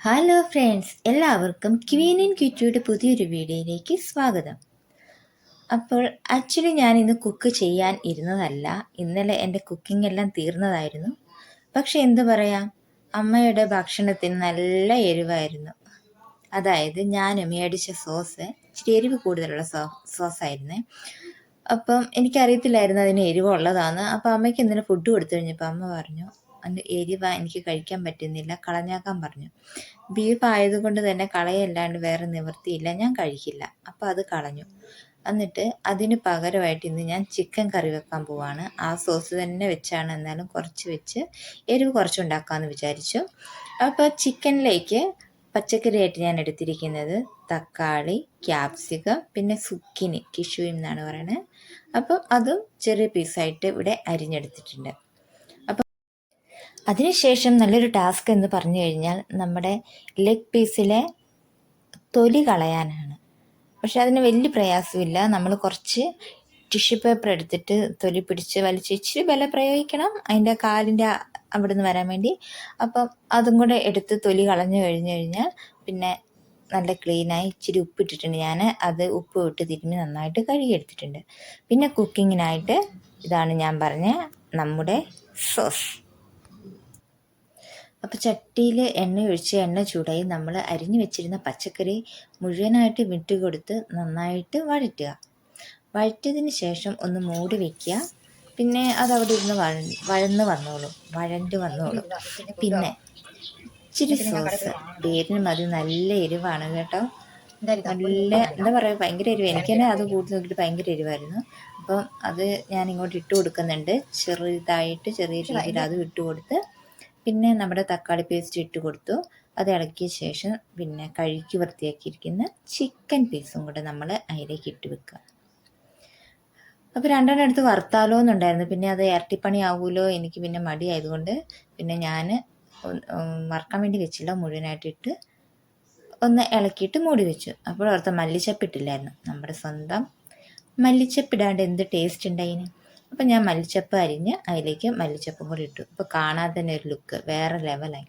Hello friends എല്ലാവർക്കും queen in ക്യൂറ്റിയുടെ പുതിയൊരു വീഡിയോയിലേക്ക് സ്വാഗതം. അപ്പോൾ ആക്ച്വലി ഞാൻ ഇന്ന് കുക്ക് ചെയ്യാൻ ഇരുന്നതല്ല. ഇന്നലെ എന്റെ കുക്കിംഗ് എല്ലാം തീർന്നതായിരുന്നു. പക്ഷെ എന്തു പറയാം? അമ്മയുടെ ഭക്ഷണത്തിന് നല്ല എരിവായിരുന്നു. അതായത് ഞാൻ മേടിച്ച സോസ് ഇച്ചിരി എരിവ് കൂടുതലുള്ള സോ സോസായിരുന്നേ അപ്പം എനിക്കറിയത്തില്ലായിരുന്നു അതിന് എരിവുള്ളതാണ് അപ്പോൾ അമ്മയ്ക്ക് ഇന്നലെ ഫുഡ് കൊടുത്തു കഴിഞ്ഞപ്പോൾ അമ്മ പറഞ്ഞു അതിന്റെ എരിവ എനിക്ക് കഴിക്കാൻ പറ്റുന്നില്ല കളഞ്ഞാക്കാൻ പറഞ്ഞു. ബീഫ് ആയതുകൊണ്ട് തന്നെ കളയല്ലാണ്ട് വേറെ നിവൃത്തിയില്ല ഞാൻ കഴിക്കില്ല. അപ്പോൾ അത് കളഞ്ഞു. എന്നിട്ട് അതിന് പകരമായിട്ട് ഇന്ന് ഞാൻ ചിക്കൻ കറി വെക്കാൻ പോവാണ്. ആ സോസ് തന്നെ വെച്ചാണ് എന്നാലും കുറച്ച് വെച്ച് എരിവ് കുറച്ചുണ്ടാക്കാമെന്ന് വിചാരിച്ചു. അപ്പോൾ ചിക്കനിലേക്ക് പച്ചക്കറിയായിട്ട് ഞാൻ എടുത്തിരിക്കുന്നത് തക്കാളി ക്യാപ്സികം പിന്നെ സുക്കിനി കിഷു എന്നാണ് പറയുന്നത്. അപ്പം അതും ചെറിയ പീസായിട്ട് ഇവിടെ അരിഞ്ഞെടുത്തിട്ടുണ്ട്. അതിനുശേഷം നല്ലൊരു ടാസ്ക് എന്ന് പറഞ്ഞു കഴിഞ്ഞാൽ നമ്മുടെ ലെഗ് പീസിലെ തൊലി കളയാനാണ്. പക്ഷെ അതിന് വലിയ പ്രയാസമില്ല. നമ്മൾ കുറച്ച് ടിഷ്യൂ പേപ്പർ എടുത്തിട്ട് തൊലി പിടിച്ച് വലിച്ച് ഇച്ചിരി ബല പ്രയോഗിക്കണം. അതിന്റെ കാലിന്റെ അവിടെ നിന്ന് വരാൻ വേണ്ടി. അപ്പം അതും കൂടെ എടുത്ത് തൊലി കളഞ്ഞു കഴിഞ്ഞു കഴിഞ്ഞാൽ പിന്നെ നല്ല ക്ലീനായി ഇച്ചിരി ഉപ്പിട്ടിട്ടുണ്ട്. ഞാൻ അത് ഉപ്പ് ഇട്ട് തിരുമ്മി നന്നായിട്ട് കഴുകിയെടുത്തിട്ടുണ്ട്. പിന്നെ കുക്കിങ്ങിനായിട്ട് ഇതാണ് ഞാൻ പറഞ്ഞ നമ്മുടെ സോസ് അപ്പോൾ ചട്ടിയിൽ എണ്ണ ഒഴിച്ച് എണ്ണ ചൂടായി നമ്മൾ അരിഞ്ഞു വെച്ചിരുന്ന പച്ചക്കറി മുഴുവനായിട്ട് വിട്ട് കൊടുത്ത് നന്നായിട്ട് വഴറ്റുക. വഴറ്റിയതിന് ശേഷം ഒന്ന് മൂടി വെക്കുക. പിന്നെ അത് അവിടെ ഇരുന്ന് വഴ വഴന്ന് വന്നോളും. വഴണ്ട് വന്നോളും. പിന്നെ ഇച്ചിരി സോസ്. പേരിന് മതി. നല്ല എരിവാണ് കേട്ടോ. നല്ല എന്താ പറയുക ഭയങ്കര എരിവ്. എനിക്ക് തന്നെ അത് കൂട്ടി നോക്കിയിട്ട് ഭയങ്കര എരിവായിരുന്നു. അപ്പം അത് ഞാൻ ഇങ്ങോട്ട് ഇട്ട് കൊടുക്കുന്നുണ്ട്. ചെറുതായിട്ട് ചെറിയ രീതിയിൽ അത് ഇട്ട് കൊടുത്ത് പിന്നെ നമ്മുടെ തക്കാളി പേസ്റ്റ് ഇട്ട് കൊടുത്തു. അത് ഇളക്കിയ ശേഷം പിന്നെ കഴുകി വൃത്തിയാക്കിയിരിക്കുന്ന ചിക്കൻ പീസും കൂടെ നമ്മൾ അതിലേക്ക് ഇട്ട് വെക്കുക. അപ്പോൾ രണ്ടെണ്ണം എടുത്ത് വറുത്താലോ എന്നുണ്ടായിരുന്നു. പിന്നെ അത് ഇരട്ടിപ്പണി ആവുമല്ലോ എനിക്ക് പിന്നെ മടി ആയതുകൊണ്ട് പിന്നെ ഞാൻ വറുക്കാൻ വേണ്ടി വെച്ചില്ല. മുഴുവനായിട്ടിട്ട് ഒന്ന് ഇളക്കിയിട്ട് മൂടി വെച്ചു. അപ്പോൾ ഓർത്ത മല്ലിച്ചപ്പിട്ടില്ലായിരുന്നു നമ്മുടെ സ്വന്തം മല്ലിച്ചപ്പിടാണ്ട് എന്ത് ടേസ്റ്റ് ഉണ്ടായിന്? അപ്പം ഞാൻ മല്ലിച്ചപ്പ് അരിഞ്ഞ് അതിലേക്ക് മല്ലിച്ചപ്പും കൂടി ഇട്ടു. അപ്പോൾ കാണാൻ തന്നെ ഒരു ലുക്ക് വേറെ ലെവലായി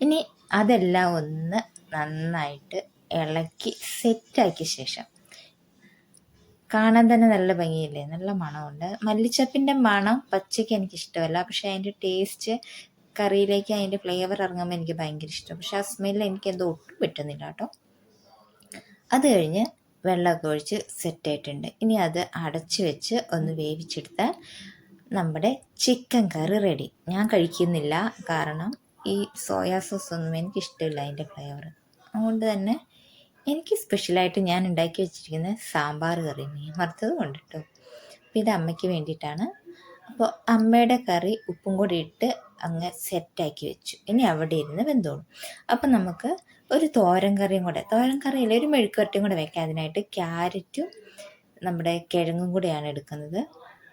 ഇനി അതെല്ലാം ഒന്ന് നന്നായിട്ട് ഇളക്കി സെറ്റാക്കിയ ശേഷം കാണാൻ തന്നെ നല്ല ഭംഗിയില്ലേ? നല്ല മണമുണ്ട്. മല്ലിച്ചപ്പിന്റെ മണം പച്ചയ്ക്ക് എനിക്ക് ഇഷ്ടമല്ല. പക്ഷേ അതിന്റെ ടേസ്റ്റ് കറിയിലേക്ക് അതിന്റെ ഫ്ലേവർ ഇറങ്ങുമ്പോൾ എനിക്ക് ഭയങ്കര ഇഷ്ടം. പക്ഷെ ആ സ്മെല്ല് എനിക്ക് എന്തോ ഒട്ടും പറ്റുന്നില്ല കേട്ടോ. അത് കഴിഞ്ഞ് വെള്ളമൊക്കെ ഒഴിച്ച് സെറ്റായിട്ടുണ്ട് ഇനി അത് അടച്ച് വെച്ച് ഒന്ന് വേവിച്ചെടുത്താൽ നമ്മുടെ ചിക്കൻ കറി റെഡി ഞാൻ കഴിക്കുന്നില്ല കാരണം ഈ സോയാ സോസ് ഒന്നും എനിക്ക് ഇഷ്ടമില്ല അതിന്റെ ഫ്ലേവർ അതുകൊണ്ട് തന്നെ എനിക്ക് സ്പെഷ്യലായിട്ട് ഞാൻ ഉണ്ടാക്കി വെച്ചിരിക്കുന്ന സാമ്പാർ കറി മീൻ വറുത്തത് കൊണ്ടിട്ടു അപ്പോൾ ഇത് അമ്മയ്ക്ക് വേണ്ടിയിട്ടാണ് അപ്പോൾ അമ്മയുടെ കറി ഉപ്പും കൂടി ഇട്ട് അങ്ങ് സെറ്റാക്കി വെച്ചു. ഇനി അവിടെ ഇരുന്ന് വെന്തോളും. അപ്പം നമുക്ക് ഒരു തോരൻ കറിയും കൂടെ തോരൻ കറിയിൽ ഒരു മെഴുക്കുവരട്ടിയും കൂടെ വെക്കാം. അതിനായിട്ട് ക്യാരറ്റും നമ്മുടെ കിഴങ്ങും കൂടെയാണ് എടുക്കുന്നത്.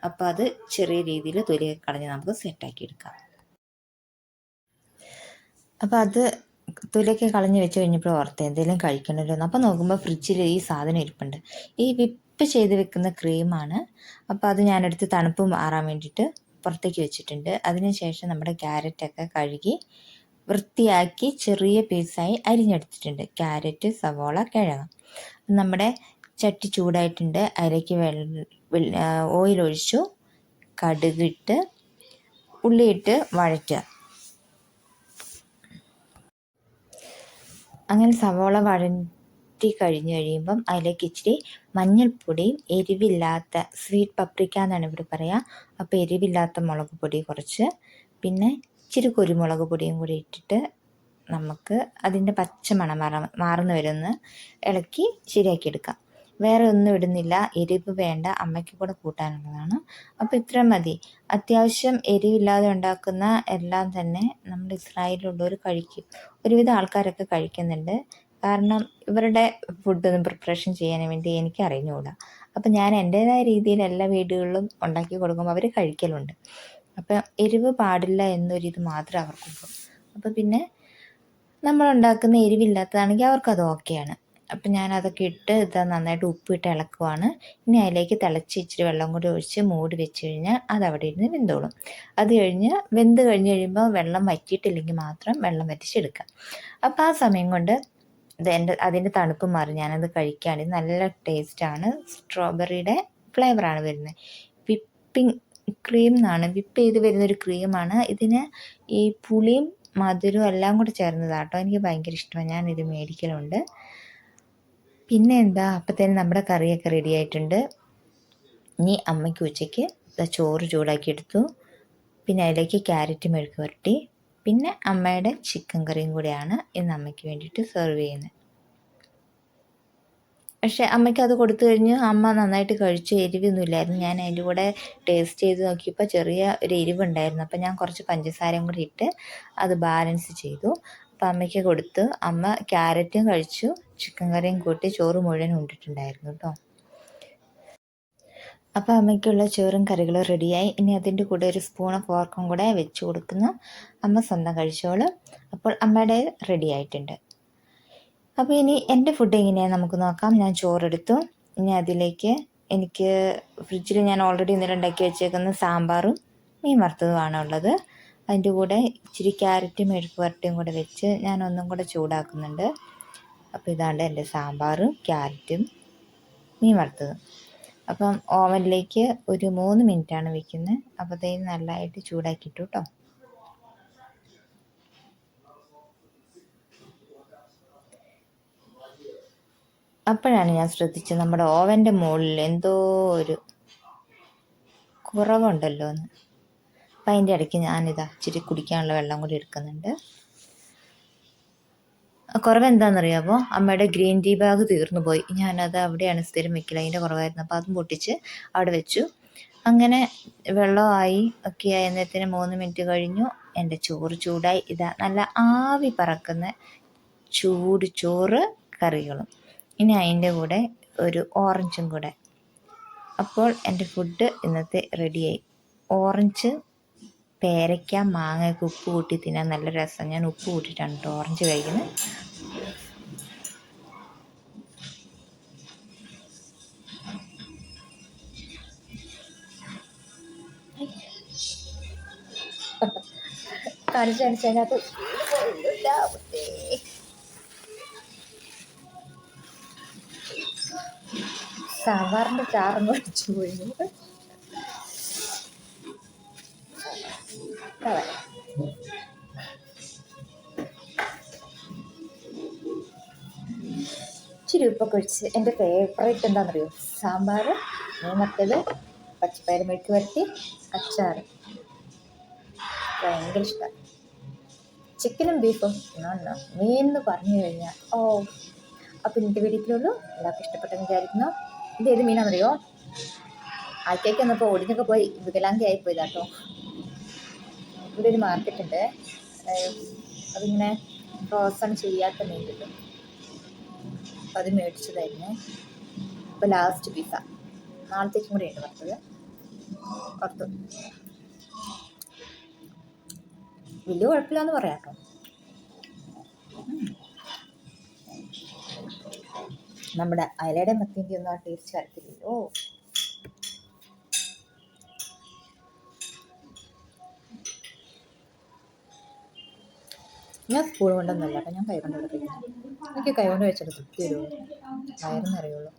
അപ്പോൾ അത് ചെറിയ രീതിയിൽ തൊലി കളഞ്ഞ് നമുക്ക് സെറ്റാക്കി എടുക്കാം. അപ്പോൾ അത് തൊലിയൊക്കെ കളഞ്ഞ് വെച്ച് കഴിഞ്ഞപ്പോൾ ഓർത്ത് എന്തെങ്കിലും കഴിക്കണമല്ലോ അപ്പോൾ നോക്കുമ്പോൾ ഫ്രിഡ്ജിൽ ഈ സാധനം ഇരിപ്പുണ്ട്. ഈ വിപ്പ് ചെയ്ത് വെക്കുന്ന ക്രീമാണ്. അപ്പോൾ അത് ഞാനെടുത്ത് തണുപ്പ് മാറാൻ വേണ്ടിയിട്ട് പുറത്തേക്ക് വെച്ചിട്ടുണ്ട്. അതിനുശേഷം നമ്മുടെ ക്യാരറ്റൊക്കെ കഴുകി വൃത്തിയാക്കി ചെറിയ പീസായി അരിഞ്ഞെടുത്തിട്ടുണ്ട്. ക്യാരറ്റ് സവോള കിഴങ്ങ്. നമ്മുടെ ചട്ടി ചൂടായിട്ടുണ്ട്. അരയ്ക്ക് വെള്ള ഓയിൽ ഒഴിച്ചു കടുകിട്ട് ഉള്ളിയിട്ട് വഴറ്റുക. അങ്ങനെ സവോള വഴറ്റി കഴിഞ്ഞ് കഴിയുമ്പം അതിലേക്ക് ഇച്ചിരി മഞ്ഞൾപ്പൊടിയും എരിവില്ലാത്ത സ്വീറ്റ് പപ്രിക്ക എന്നാണ് ഇവിടെ പറയുക അപ്പോൾ എരിവില്ലാത്ത മുളക് പൊടി കുറച്ച്. പിന്നെ ഇച്ചിരി കുരുമുളക് പൊടിയും കൂടി ഇട്ടിട്ട് നമുക്ക് അതിന്റെ പച്ച മണം മാറ മാറുന്ന വരുന്ന ഇളക്കി ശരിയാക്കി എടുക്കാം. വേറെ ഒന്നും ഇടുന്നില്ല. എരിവ് വേണ്ട. അമ്മയ്ക്ക് കൂടെ കൂട്ടാനുള്ളതാണ്. അപ്പോൾ ഇത്ര മതി. അത്യാവശ്യം എരിവില്ലാതെ ഉണ്ടാക്കുന്ന എല്ലാം തന്നെ നമ്മുടെ ഇസ്രായേലിലുള്ളവർ കഴിക്കും. ഒരുവിധം ആൾക്കാരൊക്കെ കഴിക്കുന്നുണ്ട്. കാരണം ഇവരുടെ ഫുഡൊന്നും പ്രിപ്പറേഷൻ ചെയ്യാൻ വേണ്ടി എനിക്ക് അറിഞ്ഞുകൂടാ. അപ്പം ഞാൻ എന്റേതായ രീതിയിൽ എല്ലാ വീടുകളിലും ഉണ്ടാക്കി കൊടുക്കുമ്പോൾ അവർ കഴിക്കലുണ്ട്. അപ്പം എരിവ് പാടില്ല എന്നൊരിത് മാത്രമേ അവർക്കുള്ളൂ. അപ്പം പിന്നെ നമ്മൾ ഉണ്ടാക്കുന്ന എരിവില്ലാത്തതാണെങ്കിൽ അവർക്കത് ഓക്കെയാണ്. അപ്പം ഞാൻ അതൊക്കെ ഇട്ട് ഇത് നന്നായിട്ട് ഉപ്പിട്ട് ഇളക്കുവാണ്. ഇനി അതിലേക്ക് തിളച്ച് ഇച്ചിരി വെള്ളം കൂടി ഒഴിച്ച് മൂടി വെച്ച് കഴിഞ്ഞാൽ അത് അവിടെ ഇരുന്ന് വെന്തോളും. അത് കഴിഞ്ഞ് വെന്ത് കഴിഞ്ഞ് കഴിയുമ്പോൾ വെള്ളം വറ്റിയിട്ടില്ലെങ്കിൽ മാത്രം വെള്ളം വറ്റിച്ചെടുക്കാം അപ്പോൾ ആ സമയം കൊണ്ട് ഇത് എന്റെ അതിന്റെ തണുപ്പ് മാറി. ഞാനത് കഴിക്കുകയാണ്. നല്ല ടേസ്റ്റാണ് സ്ട്രോബെറിയുടെ ഫ്ലേവറാണ് വരുന്നത്. വിപ്പിംഗ് ക്രീം എന്നാണ്. വിപ്പ് ചെയ്ത് വരുന്നൊരു ക്രീമാണ് ഇതിന് ഈ പുളിയും മധുരവും എല്ലാം കൂടെ ചേർന്നതാട്ടോ എനിക്ക് ഭയങ്കര ഇഷ്ടമാണ്. ഞാനിത് മേടിക്കലുണ്ട്. പിന്നെ എന്താ? അപ്പത്തേനും നമ്മുടെ കറിയൊക്കെ റെഡി ആയിട്ടുണ്ട്. ഇനി അമ്മയ്ക്ക് ഉച്ചയ്ക്ക് ചോറ് ചൂടാക്കി എടുത്തു. പിന്നെ അതിലേക്ക് ക്യാരറ്റ് മെഴുക്ക് പുരട്ടി. പിന്നെ അമ്മയുടെ ചിക്കൻ കറിയും കൂടിയാണ് ഇന്ന് അമ്മയ്ക്ക് വേണ്ടിയിട്ട് സെർവ് ചെയ്യുന്നത്. പക്ഷേ അമ്മയ്ക്ക് അത് കൊടുത്തു കഴിഞ്ഞ് അമ്മ നന്നായിട്ട് കഴിച്ചു എരിവൊന്നുമില്ലായിരുന്നു ഞാൻ അതിന്റെ കൂടെ ടേസ്റ്റ് ചെയ്ത് നോക്കിയപ്പോൾ ചെറിയ ഒരു എരിവുണ്ടായിരുന്നു. അപ്പോൾ ഞാൻ കുറച്ച് പഞ്ചസാരയും കൂടി ഇട്ട് അത് ബാലൻസ് ചെയ്തു. അപ്പോൾ അമ്മയ്ക്ക് കൊടുത്ത് അമ്മ ക്യാരറ്റും കഴിച്ചു ചിക്കൻ കറിയും കൂട്ടി ചോറ് മുഴുവൻ ഉണ്ടിട്ടുണ്ടായിരുന്നു കേട്ടോ അപ്പോൾ അമ്മയ്ക്കുള്ള ചോറും കറികളും റെഡിയായി. ഇനി അതിന്റെ കൂടെ ഒരു സ്പൂണും ഫോർക്കും കൂടെ വെച്ച് കൊടുക്കുന്നു. അമ്മ സ്വന്തം കഴിച്ചോളും. അപ്പോൾ അമ്മയുടെ റെഡി ആയിട്ടുണ്ട്. അപ്പോൾ ഇനി എന്റെ ഫുഡ് എങ്ങനെയാണ് നമുക്ക് നോക്കാം. ഞാൻ ചോറെടുത്തു. ഇനി അതിലേക്ക് എനിക്ക് ഫ്രിഡ്ജിൽ ഞാൻ ഓൾറെഡി ഇന്നലെ ഉണ്ടാക്കി വെച്ചേക്കുന്ന സാമ്പാറും മീൻ വറുത്തതുമാണ് ഉള്ളത്. അതിന്റെ കൂടെ ഇച്ചിരി ക്യാരറ്റും മെഴുക്ക് വരട്ടിയും കൂടെ വെച്ച് ഞാൻ ഒന്നും കൂടെ ചൂടാക്കുന്നുണ്ട്. അപ്പോൾ ഇതാണ് എന്റെ സാമ്പാറും ക്യാരറ്റും മീൻ വറുത്തതും. അപ്പം ഓവനിലേക്ക് ഒരു മൂന്ന് മിനിറ്റാണ് വെക്കുന്നത് അപ്പോഴത്തേന് നല്ലതായിട്ട് ചൂടാക്കിയിട്ടു കേട്ടോ അപ്പോഴാണ് ഞാൻ ശ്രദ്ധിച്ചത് നമ്മുടെ ഓവന്റെ മുകളിൽ എന്തോ ഒരു കുറവുണ്ടല്ലോ എന്ന് അപ്പം അതിന്റെ ഇടയ്ക്ക് ഞാനിതാ ഇച്ചിരി കുടിക്കാനുള്ള വെള്ളം കൂടി എടുക്കുന്നുണ്ട്. കുറവ് എന്താണെന്നറിയാമോ അമ്മയുടെ ഗ്രീൻ ടീ ബാഗ് തീർന്നു പോയി ഞാനത് അവിടെയാണ് സ്ഥിരം വെക്കില്ല അതിന്റെ കുറവായിരുന്നു. അപ്പോൾ അതും പൊട്ടിച്ച് അവിടെ വെച്ചു. അങ്ങനെ വെള്ളമായി ഒക്കെ ആയതിനത്തിന് മൂന്ന് മിനിറ്റ് കഴിഞ്ഞു. എന്റെ ചോറ് ചൂടായി. ഇതാ നല്ല ആവി പറക്കുന്ന ചൂട് ചോറ് കറികളും. ഇനി അതിന്റെ കൂടെ ഒരു ഓറഞ്ചും കൂടെ. അപ്പോൾ എന്റെ ഫുഡ് ഇന്നത്തെ റെഡിയായി. ഓറഞ്ച് പേരയ്ക്ക മാങ്ങയൊക്കെ ഉപ്പ് കൂട്ടി തിന്നാൻ നല്ല രസം. ഞാൻ ഉപ്പ് കൂട്ടിയിട്ടാണ് കേട്ടോ ഓറഞ്ച് കഴിക്കുന്നത് സാമ്പാറിന്റെ ചാറൊന്നും അടിച്ചു പോയി. ഇച്ചിരി ഉപ്പൊക്കെ ഒഴിച്ച് എന്റെ ഫേവറേറ്റ് എന്താണെന്നറിയോ? സാമ്പാർ മൂന്നത്തത് പച്ചപ്പയർ മെഴുക്ക് വരട്ടി അച്ചാർ ഭയങ്കര ഇഷ്ടം. ചിക്കനും ബീഫും എന്നാ മീൻ എന്ന് പറഞ്ഞു കഴിഞ്ഞാൽ ഓ അപ്പം ഇന്നത്തെ വീട്ടിലുള്ളൂ എല്ലാവർക്കും ഇഷ്ടപ്പെട്ടെന്ന് വിചാരിക്കുന്നു. ഇത് ഏത് മീനാണെന്നറിയോ ആൾക്കേക്ക് വന്നപ്പോൾ ഒടിഞ്ഞൊക്കെ പോയി വികലാംഗി ആയിപ്പോയതാട്ടോ ഇവിടെ ഒരു മാർക്കറ്റ് ഉണ്ട്. അതിങ്ങനെ പ്രോത്സാഹനം ചെയ്യാത്ത മീൻ കിട്ടും. അപ്പം അത് മേടിച്ചതായിരുന്നു അപ്പോൾ ലാസ്റ്റ് പിസ നാളത്തേക്കും കൂടി ഉണ്ട് വറുത്തത്. വറുത്തു. വലിയ കുഴപ്പമില്ലാന്ന് പറയാം കേട്ടോ. നമ്മുടെ അയലയുടെ മത്തിന്റെ ഒന്നും ആ ടേസ്റ്റ് വരത്തില്ലല്ലോ ഞാൻ സ്പൂൺ കൊണ്ടൊന്നുമല്ല അപ്പം ഞാൻ കൈ കൊണ്ട് കഴിക്കുന്നത് എനിക്ക് കൈ കൊണ്ട് വെച്ചാൽ തൃപ്തി വരുള്ളൂ വയറെന്നറിയുള്ളൂ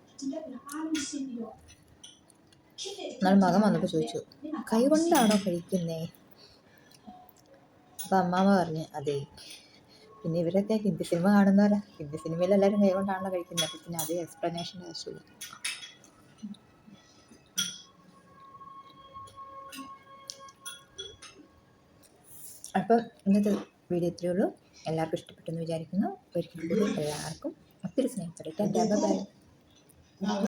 എന്നാലും മകൻ വന്നപ്പോൾ ചോദിച്ചു കൈ കൊണ്ടാണോ കഴിക്കുന്നേ? അപ്പം അമ്മാമ്മ പറഞ്ഞു അതെ. പിന്നെ ഇവരൊക്കെ ഹിന്ദി സിനിമ കാണുന്നവരാ. ഹിന്ദി സിനിമയിൽ എല്ലാവരും കൈ കൊണ്ടാണല്ലോ കഴിക്കുന്നത്. അപ്പം പിന്നെ അതേ എക്സ്പ്ലനേഷൻ ആവശ്യമില്ല അപ്പം ഇന്നത്തെ വീഡിയോ ഇത്രയേ ഉള്ളൂ. എല്ലാവർക്കും ഇഷ്ടപ്പെട്ടെന്ന് വിചാരിക്കുന്നു. ഒരിക്കൽ കൂടി എല്ലാവർക്കും ഒത്തിരി സ്നേഹത്തോടെ. ബൈ.